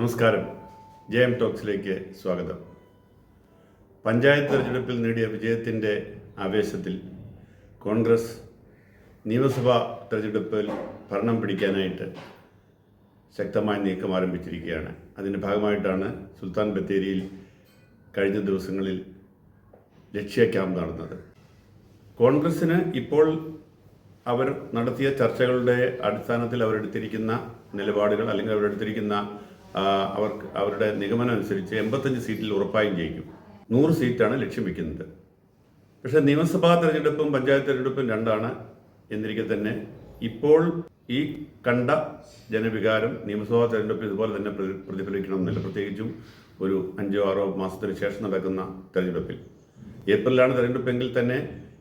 നമസ്കാരം. J M ടോക്സിലേക്ക് സ്വാഗതം. പഞ്ചായത്ത് തെരഞ്ഞെടുപ്പിൽ നേടിയ വിജയത്തിന്റെ ആവേശത്തിൽ കോൺഗ്രസ് നിയമസഭാ തെരഞ്ഞെടുപ്പിൽ ഭരണം പിടിക്കാനായിട്ട് ശക്തമായ നീക്കം ആരംഭിച്ചിരിക്കുകയാണ്. അതിന്റെ ഭാഗമായിട്ടാണ് സുൽത്താൻ ബത്തേരിയിൽ കഴിഞ്ഞ ദിവസങ്ങളിൽ ലക്ഷ്യ ക്യാമ്പ് നടന്നത്. കോൺഗ്രസ്സിന് ഇപ്പോൾ അവർ നടത്തിയ ചർച്ചകളുടെ അടിസ്ഥാനത്തിൽ അവരെടുത്തിരിക്കുന്ന നിലപാടുകൾ അല്ലെങ്കിൽ അവരെടുത്തിരിക്കുന്ന അവർക്ക് അവരുടെ നിഗമനം അനുസരിച്ച് എൺപത്തഞ്ച് സീറ്റിൽ ഉറപ്പായും ജയിക്കും. നൂറ് സീറ്റാണ് ലക്ഷ്യം വെക്കുന്നത്. പക്ഷേ നിയമസഭാ തെരഞ്ഞെടുപ്പും പഞ്ചായത്ത് തെരഞ്ഞെടുപ്പും രണ്ടാണ് എന്നിരിക്കെ തന്നെ ഇപ്പോൾ ഈ കണ്ട ജനവികാരം നിയമസഭാ തെരഞ്ഞെടുപ്പിൽ ഇതുപോലെ തന്നെ പ്രതിഫലിക്കണം പ്രതിഫലിക്കണമെന്നില്ല പ്രത്യേകിച്ചും ഒരു അഞ്ചോ ആറോ മാസത്തിന് ശേഷം നടക്കുന്ന തെരഞ്ഞെടുപ്പിൽ. ഏപ്രിലാണ് തെരഞ്ഞെടുപ്പെങ്കിൽ തന്നെ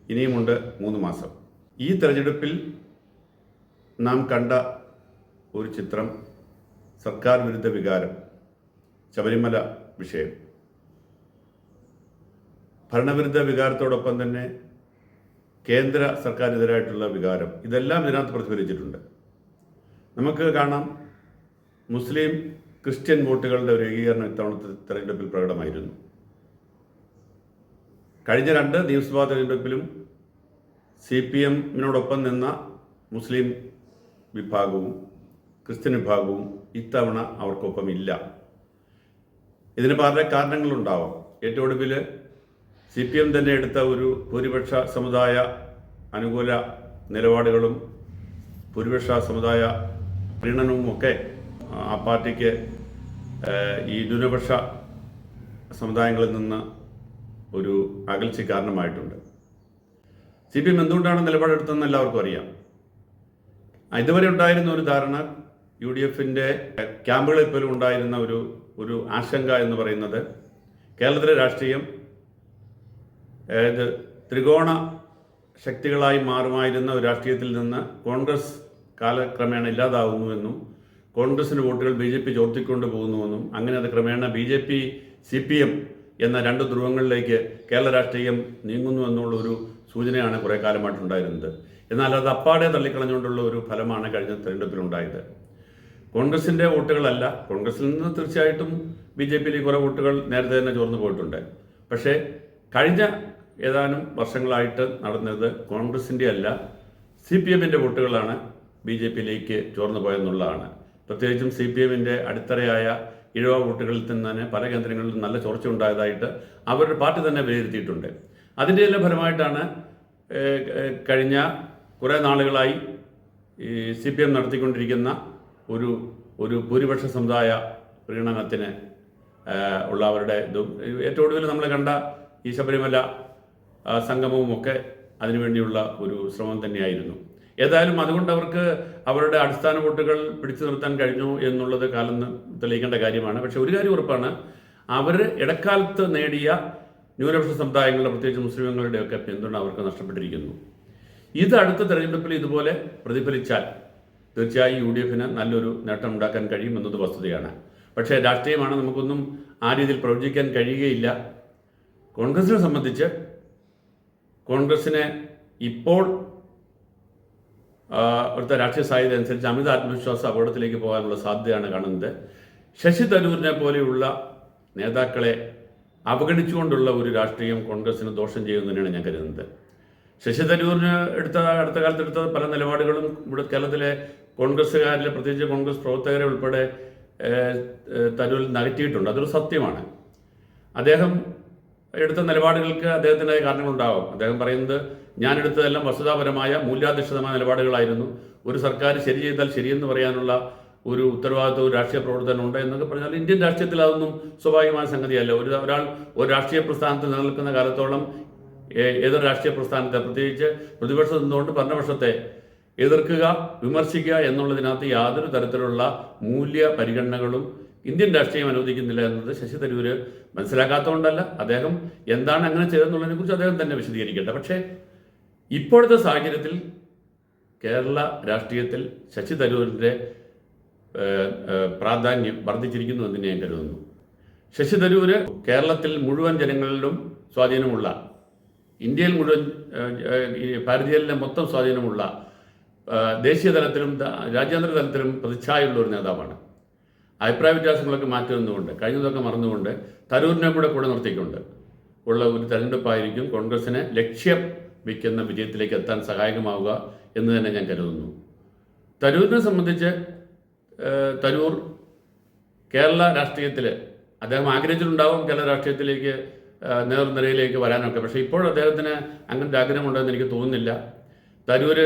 ഇനിയുമുണ്ട് മൂന്ന് മാസം. ഈ തെരഞ്ഞെടുപ്പിൽ നാം കണ്ട ഒരു ചിത്രം സർക്കാർ വിരുദ്ധ വികാരം ശബരിമല വിഷയം. ഭരണവിരുദ്ധ വികാരത്തോടൊപ്പം തന്നെ കേന്ദ്ര സർക്കാരിനെതിരായിട്ടുള്ള വികാരം ഇതെല്ലാം ഇതിനകത്ത് പ്രതിഫലിച്ചിട്ടുണ്ട്. നമുക്ക് കാണാം മുസ്ലിം ക്രിസ്ത്യൻ വോട്ടുകളുടെ ഒരു ഏകീകരണം ഇത്തവണത്തെ തെരഞ്ഞെടുപ്പിൽ പ്രകടമായിരുന്നു. കഴിഞ്ഞ രണ്ട് നിയമസഭാ തെരഞ്ഞെടുപ്പിലും സി പി എമ്മിനോടൊപ്പം നിന്ന മുസ്ലിം വിഭാഗവും ക്രിസ്ത്യൻ വിഭാഗവും ഇത്തവണ അവർക്കൊപ്പമില്ല. ഇതിന് പല കാരണങ്ങളുണ്ടാവാം. ഏറ്റവും ഒടുവിൽ സി പി എം തന്നെ എടുത്ത ഒരു ഭൂരിപക്ഷ സമുദായ അനുകൂല നിലപാടുകളും ഭൂരിപക്ഷ സമുദായ പ്രീണനവും ഒക്കെ ആ പാർട്ടിക്ക് ഈ ന്യൂനപക്ഷ സമുദായങ്ങളിൽ നിന്ന് ഒരു അകൽച്ച കാരണമായിട്ടുണ്ട്. സി പി എം എന്തുകൊണ്ടാണ് നിലപാടെടുത്തതെന്ന് എല്ലാവർക്കും അറിയാം. ഇതുവരെ ഉണ്ടായിരുന്ന ഒരു ധാരണ യു ഡി എഫിന്റെ ക്യാമ്പുകളിൽ പോലും ഉണ്ടായിരുന്ന ഒരു ഒരു ആശങ്ക എന്ന് പറയുന്നത് കേരളത്തിലെ രാഷ്ട്രീയം ഏത് ത്രികോണ ശക്തികളായി മാറുമായിരുന്ന ഒരു രാഷ്ട്രീയത്തിൽ നിന്ന് കോൺഗ്രസ് കാലക്രമേണ ഇല്ലാതാവുന്നുവെന്നും കോൺഗ്രസിന്റെ വോട്ടുകൾ ബി ജെ പി ചോർത്തിക്കൊണ്ട് പോകുന്നുവെന്നും അങ്ങനെ അത് ക്രമേണ B J P C P M എന്ന രണ്ട് ധ്രുവങ്ങളിലേക്ക് കേരള രാഷ്ട്രീയം നീങ്ങുന്നു എന്നുള്ള ഒരു സൂചനയാണ് കുറേ കാലമായിട്ടുണ്ടായിരുന്നത്. എന്നാൽ അത് അപ്പാടെ തള്ളിക്കളഞ്ഞുകൊണ്ടുള്ള ഒരു ഫലമാണ് കഴിഞ്ഞ തെരഞ്ഞെടുപ്പിലുണ്ടായത്. കോൺഗ്രസിന്റെ വോട്ടുകളല്ല. കോൺഗ്രസിൽ നിന്ന് തീർച്ചയായിട്ടും ബി ജെ പിയിലേക്ക് കുറേ വോട്ടുകൾ നേരത്തെ തന്നെ ചോർന്നു പോയിട്ടുണ്ട്. പക്ഷേ കഴിഞ്ഞ ഏതാനും വർഷങ്ങളായിട്ട് നടന്നത് കോൺഗ്രസിന്റെ അല്ല സി പി എമ്മിന്റെ വോട്ടുകളാണ് ബി ജെ പിയിലേക്ക് ചോർന്നു പോയെന്നുള്ളതാണ്. പ്രത്യേകിച്ചും സി പി എമ്മിന്റെ അടിത്തറയായ ഇഴവ വോട്ടുകളിൽ നിന്ന് തന്നെ പല കേന്ദ്രങ്ങളിലും നല്ല ചോർച്ച ഉണ്ടായതായിട്ട് അവരുടെ പാർട്ടി തന്നെ വിലയിരുത്തിയിട്ടുണ്ട്. അതിന്റെ എല്ലാം ഫലമായിട്ടാണ് കഴിഞ്ഞ കുറേ നാളുകളായി ഈ സി പി എം നടത്തിക്കൊണ്ടിരിക്കുന്ന ഒരു ഒരു ഭൂരിപക്ഷ സമുദായ പ്രീണനത്തിന് ഉള്ള അവരുടെ ഏറ്റവും ഒടുവിൽ നമ്മൾ കണ്ട ഈ ശബരിമല ആ, സംഗമവും ഒക്കെ അതിനുവേണ്ടിയുള്ള ഒരു ശ്രമം തന്നെയായിരുന്നു. ഏതായാലും അതുകൊണ്ട് അവർക്ക് അവരുടെ അടിസ്ഥാന വോട്ടുകൾ പിടിച്ചു നിർത്താൻ കഴിഞ്ഞു എന്നുള്ളത് കാലം തെളിയിക്കേണ്ട കാര്യമാണ്. പക്ഷെ ഒരു കാര്യം ഉറപ്പാണ് അവർ ഇടക്കാലത്ത് നേടിയ ന്യൂനപക്ഷ സമുദായങ്ങളുടെ പ്രത്യേകിച്ച് മുസ്ലിങ്ങളുടെയൊക്കെ പിന്തുണ അവർക്ക് നഷ്ടപ്പെട്ടിരിക്കുന്നു. ഇത് അടുത്ത തെരഞ്ഞെടുപ്പിൽ ഇതുപോലെ പ്രതിഫലിച്ചാൽ തീർച്ചയായും യു ഡി എഫിന് നല്ലൊരു നേട്ടം ഉണ്ടാക്കാൻ കഴിയും എന്നത് വസ്തുതയാണ്. പക്ഷേ രാഷ്ട്രീയമാണ് നമുക്കൊന്നും ആ രീതിയിൽ പ്രവചിക്കാൻ കഴിയുകയില്ല. കോൺഗ്രസിനെ സംബന്ധിച്ച് കോൺഗ്രസിനെ ഇപ്പോൾ അവിടുത്തെ രാഷ്ട്രീയ സാഹചര്യം അനുസരിച്ച് അമിത ആത്മവിശ്വാസ അപകടത്തിലേക്ക് പോകാനുള്ള സാധ്യതയാണ് കാണുന്നത്. ശശി തരൂരിനെ പോലെയുള്ള നേതാക്കളെ അവഗണിച്ചുകൊണ്ടുള്ള ഒരു രാഷ്ട്രീയം കോൺഗ്രസിന് ദോഷം ചെയ്യുമെന്ന് തന്നെയാണ് ഞാൻ കരുതുന്നത്. ശശി തരൂരിന് എടുത്ത അടുത്ത കാലത്ത് എടുത്ത പല നിലപാടുകളും ഇവിടെ കേരളത്തിലെ കോൺഗ്രസ്സുകാരിലെ പ്രത്യേകിച്ച് കോൺഗ്രസ് പ്രവർത്തകരെ ഉൾപ്പെടെ തരൂരിൽ നകറ്റിയിട്ടുണ്ട്. അതൊരു സത്യമാണ്. അദ്ദേഹം എടുത്ത നിലപാടുകൾക്ക് അദ്ദേഹത്തിന്റെതായ കാരണങ്ങളുണ്ടാവും. അദ്ദേഹം പറയുന്നത് ഞാൻ എടുത്തതെല്ലാം വസ്തുതാപരമായ മൂല്യാധിഷ്ഠിതമായ നിലപാടുകളായിരുന്നു. ഒരു സർക്കാർ ശരി ചെയ്താൽ ശരിയെന്ന് പറയാനുള്ള ഒരു ഉത്തരവാദിത്വം ഒരു രാഷ്ട്രീയ പ്രവർത്തനം ഉണ്ട് എന്നൊക്കെ പറഞ്ഞാൽ ഇന്ത്യൻ രാഷ്ട്രീയത്തിൽ അതൊന്നും സ്വാഭാവികമായ സംഗതിയല്ല. ഒരു ഒരാൾ ഒരു രാഷ്ട്രീയ പ്രസ്ഥാനത്തിൽ നിലനിൽക്കുന്ന കാലത്തോളം ഏതൊരു രാഷ്ട്രീയ പ്രസ്ഥാനത്തെ പ്രത്യേകിച്ച് പ്രതിപക്ഷം നിന്നുകൊണ്ട് ഭരണപക്ഷത്തെ എതിർക്കുക വിമർശിക്കുക എന്നുള്ളതിനകത്ത് യാതൊരു തരത്തിലുള്ള മൂല്യ പരിഗണനകളും ഇന്ത്യൻ രാഷ്ട്രീയം അനുവദിക്കുന്നില്ല എന്നത് ശശി തരൂര് മനസ്സിലാക്കാത്തതുകൊണ്ടല്ല. അദ്ദേഹം എന്താണ് അങ്ങനെ ചെയ്തതെന്നുള്ളതിനെ കുറിച്ച് അദ്ദേഹം തന്നെ വിശദീകരിക്കട്ടെ. പക്ഷേ ഇപ്പോഴത്തെ സാഹചര്യത്തിൽ കേരള രാഷ്ട്രീയത്തിൽ ശശി തരൂരിന്റെ പ്രാധാന്യം വർദ്ധിച്ചിരിക്കുന്നു എന്ന് ഞാൻ കരുതുന്നു. ശശി തരൂര് കേരളത്തിൽ മുഴുവൻ ജനങ്ങളിലും സ്വാധീനമുള്ള ഇന്ത്യയിൽ മുഴുവൻ ഭാരതീയലിന്റെ മൊത്തം സ്വാധീനമുള്ള ദേശീയ തലത്തിലും രാജ്യാന്തര തലത്തിലും പ്രതിച്ഛായുള്ള ഒരു നേതാവാണ്. അഭിപ്രായ വ്യത്യാസങ്ങളൊക്കെ മാറ്റി കഴിഞ്ഞതൊക്കെ മറന്നുകൊണ്ട് തരൂരിനെ കൂടെ കൂടെ നിർത്തിക്കൊണ്ട് ഉള്ള ഒരു തെരഞ്ഞെടുപ്പായിരിക്കും കോൺഗ്രസിനെ ലക്ഷ്യം വയ്ക്കുന്ന വിജയത്തിലേക്ക് എത്താൻ സഹായകമാവുക എന്ന് തന്നെ ഞാൻ കരുതുന്നു. തരൂരിനെ സംബന്ധിച്ച് തരൂർ കേരള രാഷ്ട്രീയത്തിൽ അദ്ദേഹം ആഗ്രഹിച്ചിട്ടുണ്ടാവും കേരള രാഷ്ട്രീയത്തിലേക്ക് ഏഹ്, നേതൃനിരയിലേക്ക് വരാനൊക്കെ. പക്ഷേ ഇപ്പോൾ അദ്ദേഹത്തിന് അങ്ങനത്തെ ആഗ്രഹമുണ്ടെന്ന് എനിക്ക് തോന്നുന്നില്ല. തരൂര്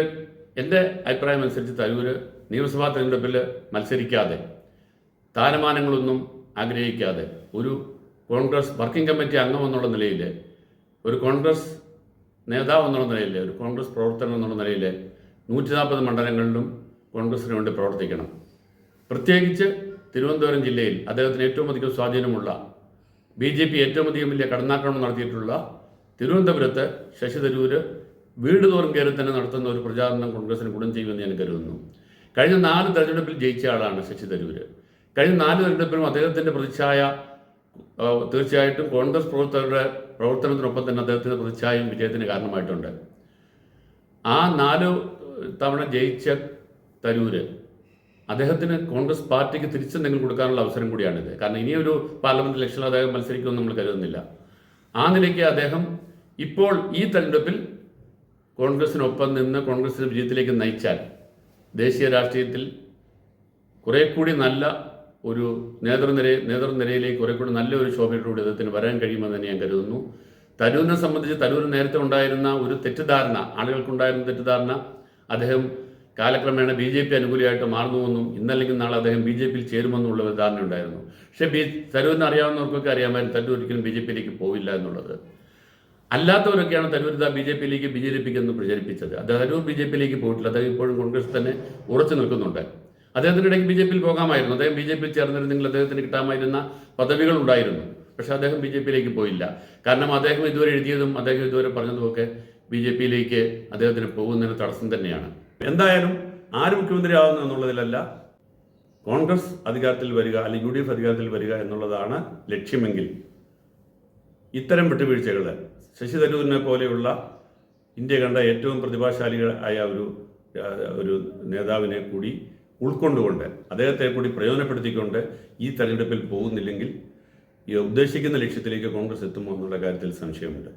എന്റെ അഭിപ്രായം അനുസരിച്ച് തരൂര് നിയമസഭാ തെരഞ്ഞെടുപ്പിൽ മത്സരിക്കാതെ സ്ഥാനമാനങ്ങളൊന്നും ആഗ്രഹിക്കാതെ ഒരു കോൺഗ്രസ് വർക്കിംഗ് കമ്മിറ്റി അംഗം എന്നുള്ള നിലയിൽ ഒരു കോൺഗ്രസ് നേതാവ് എന്നുള്ള നിലയിൽ ഒരു കോൺഗ്രസ് പ്രവർത്തകൻ എന്നുള്ള നിലയിൽ നൂറ്റി നാൽപ്പത് മണ്ഡലങ്ങളിലും കോൺഗ്രസിന് വേണ്ടി പ്രവർത്തിക്കണം. പ്രത്യേകിച്ച് തിരുവനന്തപുരം ജില്ലയിൽ അദ്ദേഹത്തിന് ഏറ്റവും അധികം സ്വാധീനമുള്ള ബി ജെ പി ഏറ്റവും അധികം വലിയ കടന്നാക്രമണം നടത്തിയിട്ടുള്ള തിരുവനന്തപുരത്ത് ശശി തരൂര് വീട് തോറും കയറി തന്നെ നടത്തുന്ന ഒരു പ്രചാരണം കോൺഗ്രസിന് ഗുണം ചെയ്യുമെന്ന് ഞാൻ കരുതുന്നു. കഴിഞ്ഞ നാല് തെരഞ്ഞെടുപ്പിൽ ജയിച്ച ആളാണ് ശശി തരൂര്. കഴിഞ്ഞ നാല് തെരഞ്ഞെടുപ്പിലും അദ്ദേഹത്തിന്റെ പ്രതിച്ഛായ തീർച്ചയായിട്ടും കോൺഗ്രസ് പ്രവർത്തകരുടെ പ്രവർത്തനത്തിനൊപ്പം തന്നെ അദ്ദേഹത്തിന്റെ പ്രതിച്ഛായയും വിജയത്തിന് കാരണമായിട്ടുണ്ട്. ആ നാല് തവണ ജയിച്ച തരൂര് അദ്ദേഹത്തിന് കോൺഗ്രസ് പാർട്ടിക്ക് തിരിച്ചെന്തെങ്കിലും കൊടുക്കാനുള്ള അവസരം കൂടിയാണിത്. കാരണം ഇനിയൊരു പാർലമെന്റ് ഇലക്ഷനിൽ അദ്ദേഹം മത്സരിക്കുമെന്ന് നമ്മൾ കരുതുന്നില്ല. ആ നിലയ്ക്ക് അദ്ദേഹം ഇപ്പോൾ ഈ തെരഞ്ഞെടുപ്പിൽ കോൺഗ്രസിനൊപ്പം നിന്ന് കോൺഗ്രസിന് വിജയത്തിലേക്ക് നയിച്ചാൽ ദേശീയ രാഷ്ട്രീയത്തിൽ കുറെ കൂടി നല്ല ഒരു നേതൃനിര നേതൃനിരയിലേക്ക് കുറെ കൂടി നല്ല ഒരു ശോഭയോടുകൂടി അദ്ദേഹത്തിന് വരാൻ കഴിയുമെന്ന് തന്നെ ഞാൻ കരുതുന്നു. തരൂരിനെ സംബന്ധിച്ച് തരൂർ നേരത്തെ ഉണ്ടായിരുന്ന ഒരു തെറ്റിദ്ധാരണ ആളുകൾക്കുണ്ടായിരുന്ന തെറ്റിദ്ധാരണ അദ്ദേഹം കാലക്രമേണ ബി ജെ പി അനുകൂലിയായിട്ട് മാറുന്നുവെന്നും ഇന്നല്ലെങ്കിൽ നാളെ അദ്ദേഹം ബി ജെ പിയിൽ ചേരുമെന്നുള്ള ഒരു ധാരണ ഉണ്ടായിരുന്നു പക്ഷേ ബി തരൂരിനെ അറിയാവുന്നവർക്കൊക്കെ അറിയാമായിരുന്നു തരൂർ ഒരിക്കലും ബി ജെ പിയിലേക്ക് പോവില്ല എന്നുള്ളത് അല്ലാത്തവരൊക്കെയാണ് തരൂർ ബി ജെ പിയിലേക്ക് ബി ജെ പിക്ക് എന്ന് പ്രചരിപ്പിച്ചത് അദ്ദേഹം തരൂർ ബി ജെ പിയിലേക്ക് പോയിട്ടില്ല അദ്ദേഹം ഇപ്പോഴും കോൺഗ്രസ് തന്നെ ഉറച്ചു നിൽക്കുന്നുണ്ട് അദ്ദേഹത്തിന്റെ ഇടയ്ക്ക് ബി ജെ പിയിൽ പോകാമായിരുന്നു അദ്ദേഹം ബി ജെ പിയിൽ ചേർന്നിരുന്നെങ്കിൽ അദ്ദേഹത്തിന് കിട്ടാമായിരുന്ന പദവികൾ ഉണ്ടായിരുന്നു പക്ഷേ അദ്ദേഹം ബി ജെ പിയിലേക്ക് പോയില്ല കാരണം അദ്ദേഹം ഇതുവരെ എഴുതിയതും അദ്ദേഹം ഇതുവരെ പറഞ്ഞതുമൊക്കെ ബി ജെ പിയിലേക്ക് അദ്ദേഹത്തിന് പോകുന്നതിന് തടസ്സം തന്നെയാണ് എന്തായാലും ആര് മുഖ്യമന്ത്രി ആവുന്നു എന്നുള്ളതിലല്ല കോൺഗ്രസ് അധികാരത്തിൽ വരിക അല്ലെങ്കിൽ യു ഡി എഫ് അധികാരത്തിൽ വരിക എന്നുള്ളതാണ് ലക്ഷ്യമെങ്കിൽ. ഇത്തരം വിട്ടുവീഴ്ചകൾ ശശി തരൂരിനെ പോലെയുള്ള ഇന്ത്യ കണ്ട ഏറ്റവും പ്രതിഭാശാലികളായ ഒരു ഒരു നേതാവിനെ കൂടി ഉൾക്കൊണ്ടുകൊണ്ട് അദ്ദേഹത്തെ കൂടി പ്രയോജനപ്പെടുത്തിക്കൊണ്ട് ഈ തെരഞ്ഞെടുപ്പിൽ പോകുന്നില്ലെങ്കിൽ ഈ ഉദ്ദേശിക്കുന്ന ലക്ഷ്യത്തിലേക്ക് കോൺഗ്രസ് എത്തുമോ എന്നുള്ള കാര്യത്തിൽ സംശയമുണ്ട്.